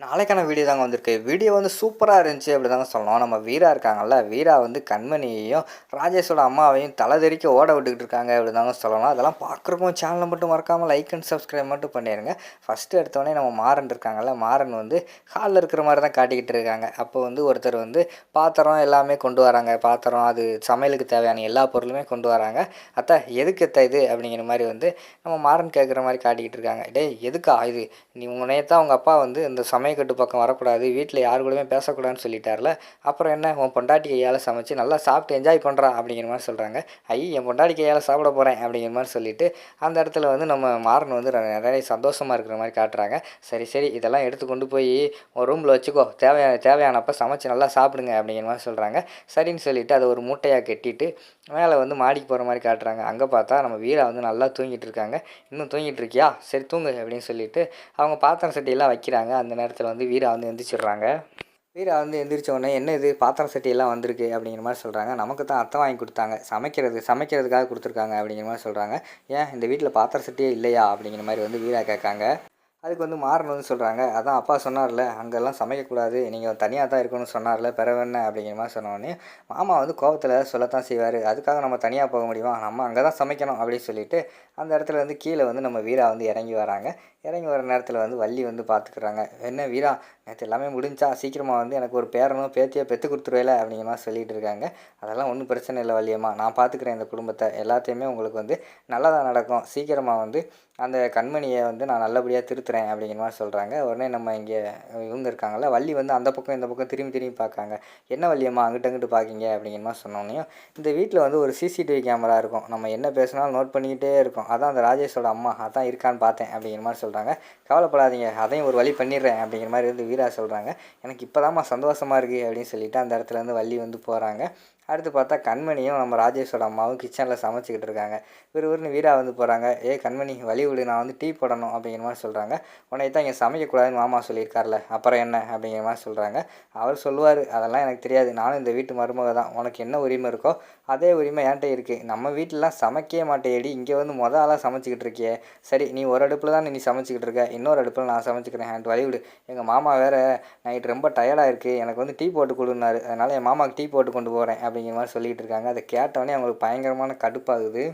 நாளைக்கான வீடியோ தாங்க வந்திருக்கு. வீடியோ வந்து சூப்பராக இருந்துச்சு அப்படி தாங்க சொல்லணும். நம்ம வீரா இருக்காங்கல்ல வீரா வந்து கண்மணியையும் ராஜேஷோட அம்மாவையும் தலை தெறிக்க ஓட விட்டுக்கிட்டு இருக்காங்க அப்படி தாங்க சொல்லணும். அதெல்லாம் பார்க்குறக்கும் சேனலை மட்டும் மறக்காமல் லைக் அண்ட் சப்ஸ்கிரைப் மட்டும் பண்ணிடுங்க ஃபஸ்ட்டு எடுத்தோடனே நம்ம மாறன் இருக்காங்கல்ல மாறன் வந்து ஹாலில் இருக்கிற மாதிரி தான் காட்டிக்கிட்டு இருக்காங்க. அப்போ வந்து ஒருத்தர் வந்து பாத்திரம் எல்லாமே கொண்டு வராங்க. பாத்திரம் அது சமையலுக்கு தேவையான எல்லா பொருளுமே கொண்டு வராங்க. அத்தா எதுக்கு எத்த இது? அப்படிங்கிற மாதிரி வந்து நம்ம மாறன் கேட்குற மாதிரி காட்டிக்கிட்டு இருக்காங்க. டேய் எதுக்கா இது? நீ உங்கள் தான் அவங்க அப்பா வந்து இந்த சமயக்கட்டு பக்கம் வரக்கூடாது வீட்டில் யாரு கூடயுமே பேசக்கூடாதுன்னு சொல்லிட்டார்ல. அப்புறம் என்ன? உன் பொண்டாட்டி கையால் சமைச்சு நல்லா சாப்பிட்டு என்ஜாய் பண்ணுறா அப்படிங்கிற மாதிரி சொல்கிறாங்க ஐ என் பொண்டாட்டி கையால் சாப்பிட போகிறேன் அப்படிங்கிற மாதிரி சொல்லிட்டு அந்த இடத்துல வந்து நம்ம மாறன் வந்து நிறைய சந்தோஷமாக இருக்கிற மாதிரி காட்டுறாங்க. சரி சரி இதெல்லாம் எடுத்து கொண்டு போய் ஒரு ரூமில் வச்சுக்கோ. தேவையான தேவையானப்போ சமைச்சு நல்லா சாப்பிடுங்க அப்படிங்கிற மாதிரி சொல்கிறாங்க சரின்னு சொல்லிட்டு அதை ஒரு மூட்டையாக கட்டிட்டு மேலே வந்து மாடிக்கு போகிற மாதிரி காட்டுறாங்க. அங்கே பார்த்தா நம்ம வீரா வந்து நல்லா தூங்கிட்டு இருக்காங்க. இன்னும் தூங்கிட்டு இருக்கியா? சரி தூங்கு அப்படின்னு சொல்லிட்டு அவங்க பாத்திரம் சட்டியெல்லாம் வைக்கிறாங்க. அந்த நேரத்தில் வந்து வீரா வந்து எந்திரிச்சிடுறாங்க. வீரா வந்து எந்திரிச்சோடனே என்ன இது? பாத்திரம் சட்டியெல்லாம் வந்திருக்கு? அப்படிங்கிற மாதிரி சொல்கிறாங்க நமக்கு தான் அத்தை வாங்கி கொடுத்தாங்க. சமைக்கிறது சமைக்கிறதுக்காக கொடுத்துருக்காங்க. அப்படிங்கிற மாதிரி சொல்கிறாங்க ஏன்? இந்த வீட்டில் பாத்திரம் சட்டியே இல்லையா? அப்படிங்கிற மாதிரி வந்து வீரா கேட்காங்க. அதுக்கு வந்து மாறணும்னு சொல்கிறாங்க அதான் அப்பா சொன்னார்ல அங்கெல்லாம் சமைக்கக்கூடாது நீங்கள் தனியாக தான் இருக்கணும்னு சொன்னார்ல பிறவென்ன அப்படிங்கிற மாதிரி சொன்னோடனே மாமா வந்து கோபத்தில் சொல்லத்தான் செய்வார். அதுக்காக நம்ம தனியாக போக முடியுமா? நம்ம அங்கே தான் சமைக்கணும் அப்படின்னு சொல்லிட்டு அந்த இடத்துல வந்து கீழே வந்து நம்ம வீரா வந்து இறங்கி வராங்க. இறங்கி வர நேரத்தில் வந்து வள்ளி வந்து பார்த்துக்குறாங்க என்ன வீரா நேற்று எல்லாமே முடிஞ்சா சீக்கிரமாக வந்து எனக்கு ஒரு பேரனும் பேத்தியோ பெற்று கொடுத்துருவேல அப்படிங்கிற மாதிரி சொல்லிட்டு இருக்காங்க. அதெல்லாம் ஒன்றும் பிரச்சனை இல்லை வள்ளியம்மா. நான் பார்த்துக்கிறேன் இந்த குடும்பத்தை. எல்லாத்தையுமே உங்களுக்கு வந்து நல்லதாக நடக்கும். சீக்கிரமாக வந்து அந்த கண்மணியை வந்து நான் நல்லபடியாக திருத்துறேன் அப்படிங்கிற மாதிரி சொல்கிறாங்க உடனே நம்ம இங்கே இவங்க இருக்காங்கல்ல வள்ளி வந்து அந்த பக்கம் இந்த பக்கம் திரும்பி திரும்பி பார்க்காங்க. என்ன வள்ளியம்மா அங்கிட்ட அங்கிட்டு பார்க்கிங்க அப்படிங்கிற மாதிரி சொன்னோன்னையும் இந்த வீட்டில் வந்து ஒரு சிசிடிவி கேமரா இருக்கும். நம்ம என்ன பேசினாலும் நோட் பண்ணிக்கிட்டே இருக்கோம். அதான் அந்த ராஜேஷோட அம்மா. அதான் இருக்கான்னு பார்த்தேன் அப்படிங்கிற மாதிரி சொல்கிறாங்க கவலைப்படாதீங்க. அதையும் ஒரு வழி பண்ணிடுறேன் அப்படிங்கிற மாதிரி வந்து வீரா சொல்கிறாங்க எனக்கு இப்போதாம்மா சந்தோஷமாக இருக்குது அப்படின்னு சொல்லிட்டு அந்த இடத்துல இருந்து வள்ளி வந்து போகிறாங்க அடுத்து பார்த்தா கண்மணியும் நம்ம ராஜேஷோட அம்மாவும் கிச்சனில் சமைச்சிக்கிட்டு இருக்காங்க. விறுவிறுன்னு வீடாக வந்து போகிறாங்க ஏ கண்மணி வழி விடு நான் வந்து டீ போடணும் அப்படிங்கிற மாதிரி சொல்கிறாங்க உன்னை தான் இங்கே சமைக்கக்கூடாதுன்னு மாமா சொல்லியிருக்கார்ல அப்புறம் என்ன? அப்படிங்கிற மாதிரி சொல்கிறாங்க அவர் சொல்லுவார் அதெல்லாம் எனக்கு தெரியாது. நானும் இந்த வீட்டு மருமக தான். உனக்கு என்ன உரிமை இருக்கோ அதே உரிமை என்கிட்ட இருக்குது நம்ம வீட்டிலலாம் சமைக்கவே மாட்டேடி இங்கே வந்து மொதல் ஆளாக சமைச்சிக்கிட்டு இருக்கியே. சரி நீ ஒரு அடுப்பில் தான் நீ சமைச்சிக்கிட்டு இருக்க. இன்னொரு அடுப்பில் நான் சமைச்சிக்கிறேன். எனக்கு வழி விடு. எங்கள் மாமா வேறு நைட் ரொம்ப டயர்டாக இருக்குது எனக்கு வந்து டீ போட்டு கொடுனாரு அதனால் என் மாமாவுக்கு டீ போட்டு கொண்டு போகிறேன் அப்படிங்கிற மாதிரி சொல்லிகிட்டு இருக்காங்க. அதை கேட்டவொடனே அவங்களுக்கு பயங்கரமான கடுப்பாகுது.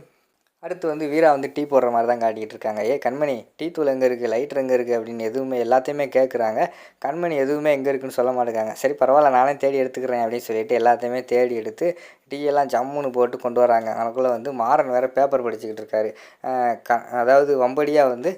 அடுத்து வந்து வீரா வந்து டீ போடுற மாதிரி தான் காட்டிகிட்டு இருக்காங்க. ஏ கண்மணி டீ தூள் எங்கே இருக்குது லைட்டர் எங்கே இருக்குது அப்படின்னு எதுவுமே எல்லாத்தையுமே கேட்குறாங்க கண்மணி எதுவுமே எங்கே இருக்குன்னு சொல்ல மாட்டேங்காங்க சரி பரவாயில்ல நானே தேடி எடுத்துக்கிறேன் அப்படின்னு சொல்லிட்டு எல்லாத்தையுமே தேடி எடுத்து டீயெல்லாம் ஜம்முன்னு போட்டு கொண்டு வராங்க. அதுக்குள்ளே வந்து மாறன் வேறு பேப்பர் படிச்சுக்கிட்டு இருக்காரு. க அதாவது வம்படியாக வந்து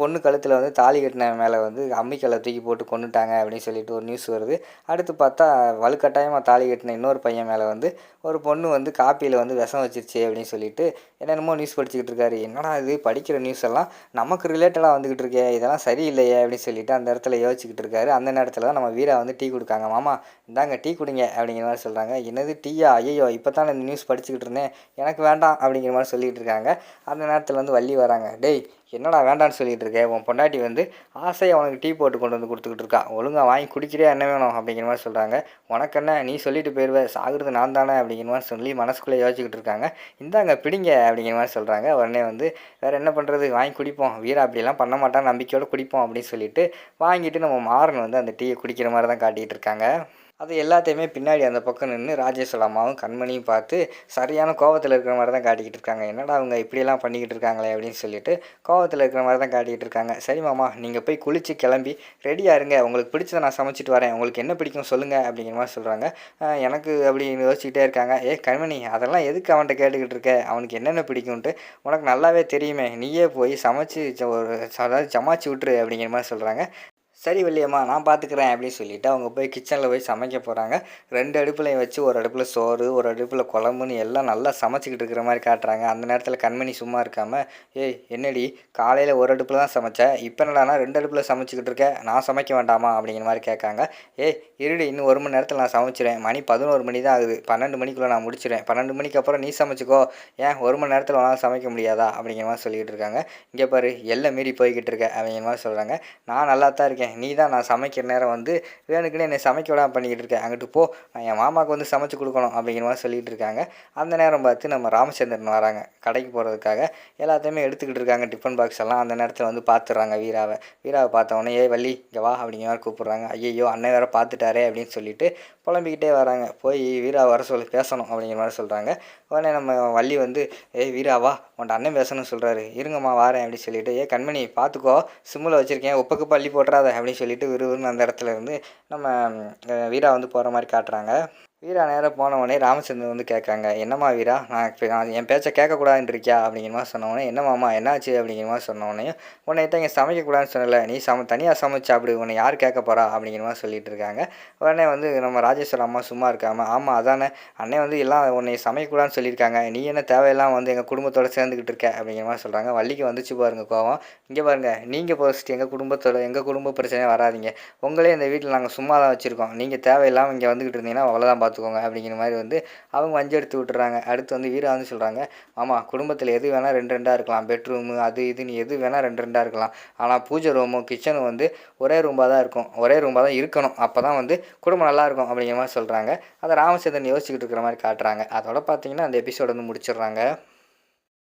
பொண்ணு கழுத்தில் வந்து தாலி கட்டின மேலே வந்து அம்மிக்கல்லை தூக்கி போட்டு கொண்டுட்டாங்க அப்படின்னு சொல்லிட்டு ஒரு நியூஸ் வருது. அடுத்து பார்த்தா வலுக்கட்டாயமாக தாலி கட்டின இன்னொரு பையன் மேலே வந்து ஒரு பொண்ணு வந்து காப்பியில் வந்து விஷம் வச்சிருச்சு அப்படின்னு சொல்லிட்டு என்னென்னமோ நியூஸ் படிச்சுக்கிட்டு இருக்காரு. என்னடா இது? படிக்கிற நியூஸ் எல்லாம் நமக்கு ரிலேட்டடாக வந்துக்கிட்டு இருக்கே. இதெல்லாம் சரியில்லையே அப்படின்னு சொல்லிட்டு அந்த இடத்துல யோசிச்சுக்கிட்டு இருக்காரு. அந்த நேரத்தில் தான் நம்ம வீரா வந்து டீ கொடுக்காங்க. மாமா இந்தாங்க டீ குடிங்க அப்படிங்கிற மாதிரி சொல்கிறாங்க என்னது டீயா? ஐயோ இப்போ தான் இந்த நியூஸ் படிச்சுக்கிட்டு இருந்தேன் எனக்கு வேண்டாம் அப்படிங்கிற மாதிரி சொல்லிகிட்டு இருக்காங்க அந்த நேரத்தில் வந்து வள்ளி வராங்க. டேய் என்னடா வேண்டான்னு சொல்லிகிட்டு இருக்க உன் பொண்டாட்டி வந்து ஆசை அவனுக்கு டீ போட்டு கொண்டு வந்து கொடுத்துக்கிட்டு இருக்கா. ஒழுங்காக வாங்கி குடிக்கிறே என்ன வேணும்? அப்படிங்கிற மாதிரி சொல்கிறாங்க உனக்கு என்ன? நீ சொல்லிட்டு போயிடுவ சாகுறது நான் தானே அப்படிங்கிற மாதிரி சொல்லி மனசுக்குள்ளே யோசிச்சுக்கிட்டு இருக்காங்க. இந்தாங்க பிடிங்க அப்படிங்கிற மாதிரி சொல்கிறாங்க உடனே வந்து வேறு என்ன பண்ணுறது வாங்கி குடிப்போம். வீரா அப்படிலாம் பண்ண மாட்டான். நம்பிக்கையோடு குடிப்போம் அப்படின்னு சொல்லிட்டு வாங்கிட்டு நம்ம மாறன் வந்து அந்த டீயை குடிக்கிற மாதிரி தான் காட்டிகிட்டு இருக்காங்க. அது எல்லாத்தையுமே பின்னாடி அந்த பக்கம் நின்று ராஜேஸ்வர அம்மாவும் கண்மணியும் பார்த்து சரியான கோவத்தில் இருக்கிற மாதிரி தான் காட்டிக்கிட்டு இருக்காங்க. என்னடா அவங்க இப்படியெல்லாம் பண்ணிக்கிட்டு இருக்காங்களே அப்படின்னு சொல்லிட்டு கோவத்தில் இருக்கிற மாதிரி தான் காட்டிக்கிட்டு இருக்காங்க. சரி மாமா நீங்கள் போய் குளித்து கிளம்பி ரெடியாக இருங்க. உங்களுக்கு பிடிச்சதை நான் சமைச்சிட்டு வரேன். உங்களுக்கு என்ன பிடிக்கும் சொல்லுங்கள் அப்படிங்கிற மாதிரி சொல்கிறாங்க எனக்கு அப்படி யோசிச்சுக்கிட்டே இருக்காங்க. ஏ கண்மணி அதெல்லாம் எதுக்கு அவன்கிட்ட கேட்டுக்கிட்டு இருக்க? அவனுக்கு என்னென்ன பிடிக்கும்ன்ட்டு? உனக்கு நல்லாவே தெரியுமே. நீயே போய் சமைச்சு ஒரு அதாவது சமாச்சு விட்டுரு அப்படிங்கிற மாதிரி சொல்கிறாங்க சரி வள்ளியம்மா நான் பார்த்துக்கிறேன் அப்படின்னு சொல்லிட்டு அவங்க போய் கிச்சனில் போய் சமைக்க போகிறாங்க ரெண்டு அடுப்புலையும் வச்சு ஒரு அடுப்பில் சோறு ஒரு அடுப்பில் குழம்புன்னு எல்லாம் நல்லா சமைச்சிக்கிட்டு இருக்கிற மாதிரி காட்டுறாங்க. அந்த நேரத்தில் கண்மணி சும்மா இருக்காமல் ஏய் என்னடி? காலையில் ஒரு அடுப்பில் தான் சமைச்சேன் இப்போ என்னடானா ரெண்டு அடுப்பில் சமைச்சிக்கிட்டு இருக்க. நான் சமைக்க வேண்டாமா? அப்படிங்கிற மாதிரி கேட்காங்க. ஏய் இருடி இன்னும் ஒரு மணி நேரத்தில் நான் சமைச்சிடுவேன் மணி பதினோரு மணி தான் ஆகுது. பன்னெண்டு மணிக்குள்ளே நான் முடிச்சிடுவேன் பன்னெண்டு மணிக்கு அப்புறம் நீ சமைச்சிக்கோ. ஏன் ஒரு மணி நேரத்தில் உன்னால் சமைக்க முடியாதா? அப்படிங்கிற மாதிரி சொல்லிக்கிட்டு இருக்காங்க. இங்கே பாரு எல்லை மீறி போய்கிட்டு இருக்க. அப்படிங்கிற மாதிரி சொல்கிறாங்க நான் நல்லா தான் இருக்கேன். நீ தான் நான் சமைக்கிற நேரம் வந்து வேணுக்குன்னு என்னை சமைக்க விடாம பண்ணிக்கிட்டு இருக்கேன் அங்கிட்டு போ. நான் என் மாமாவுக்கு வந்து சமைச்சு கொடுக்கணும் அப்படிங்கிற மாதிரி சொல்லிகிட்டு இருக்காங்க. அந்த நேரம் பார்த்து நம்ம ராமச்சந்திரன் வராங்க. கடைக்கு போகிறதுக்காக எல்லாத்தையுமே எடுத்துக்கிட்டு இருக்காங்க. டிஃபன் பாக்ஸ் எல்லாம் அந்த நேரத்தில் வந்து பார்த்துடுறாங்க வீராவை. வீராவை பார்த்தவொடனே ஏ வள்ளி இங்கே வா அப்படிங்கிற மாதிரி கூப்பிட்றாங்க. ஐயோ அண்ணன் வேற பார்த்துட்டாரே அப்படின்னு சொல்லிட்டு புலம்பிக்கிட்டே வராங்க. போய் வீரா வர சொல்லி பேசணும் அப்படிங்கிற மாதிரி சொல்கிறாங்க உடனே நம்ம வள்ளி வந்து ஏய் வீராவா உன்ட்ட அண்ணன் பேசணும்னு சொல்கிறாரு இருங்கம்மா வாரேன் அப்படின்னு சொல்லிட்டு ஏ கண்மணி பார்த்துக்கோ சிம்மில் வச்சுருக்கேன். உப்புக்கு பள்ளி போட்டுறாத அப்படின்னு அப்படின்னு சொல்லிட்டு விறுவிறுன்னு அந்த இடத்துல இருந்து நம்ம வீரா வந்து போகிற மாதிரி காட்டுறாங்க. வீரா நேராக போனவொடனே ராமச்சந்திரன் வந்து கேட்காங்க என்னம்மா வீரா நான் இப்போ நான் என் பேச்சை கேட்கக்கூடாதுன்னு இருக்கியா அப்படிங்கிற மாதிரி சொன்ன உடனே என்னாச்சு? அப்படிங்கிற மாதிரி சொன்னோடனே உன்னை இங்கே சமைக்கக்கூடாதுன்னு சொன்னல நீ சம தனியாக சமைச்சு அப்படி உன்னை யார் கேட்க போகிறா அப்படிங்கிற மாதிரி சொல்லிட்டு இருக்காங்க. உடனே வந்து நம்ம ராஜேஸ்வர அம்மா சும்மா இருக்காமல் ஆமாம் அதானே அண்ணன் வந்து எல்லாம் உன்னை சமைக்கக்கூடாதுன்னு சொல்லியிருக்காங்க நீ என்ன தேவையெல்லாம் வந்து எங்கள் குடும்பத்தோடு சேர்ந்துக்கிட்டு இருக்க? அப்படிங்கிற மாதிரி சொல்கிறாங்க வள்ளிக்கு வந்துச்சு பாருங்கள் கோவம். இங்கே பாருங்கள் நீங்கள் ஃபர்ஸ்ட் எங்கள் குடும்பத்தோட எங்கள் குடும்ப பிரச்சனையே வராதீங்க. உங்களே இந்த வீட்டில் நாங்கள் சும்மா தான் வச்சுருக்கோம். நீங்கள் தேவையில்லாமல் இங்கே வந்துக்கிட்டு இருந்தீங்கன்னா அவ்வளோதான் பார்த்து பார்த்துக்கோங்க அப்படிங்கிற மாதிரி வந்து அவங்க வஞ்சி எடுத்து விட்டுறாங்க. அடுத்து வந்து வீரா வந்து சொல்கிறாங்க ஆமாம் குடும்பத்தில் எது வேணால் ரெண்டு ரெண்டாக இருக்கலாம். பெட்ரூமு அது இதுன்னு எது வேணால் ரெண்டு ரெண்டாக இருக்கலாம். ஆனால் பூஜை ரூமும் கிச்சனும் வந்து ஒரே ரூமாக தான் இருக்கும். ஒரே ரூமாக தான் இருக்கணும். அப்போ தான் வந்து குடும்பம் நல்லா இருக்கும். அப்படிங்கிற மாதிரி சொல்கிறாங்க அதை ராமச்சந்திரன் யோசிச்சுக்கிட்டு இருக்கிற மாதிரி காட்டுறாங்க. அதோட பார்த்தீங்கன்னா அந்த எபிசோடு வந்து முடிச்சிடுறாங்க.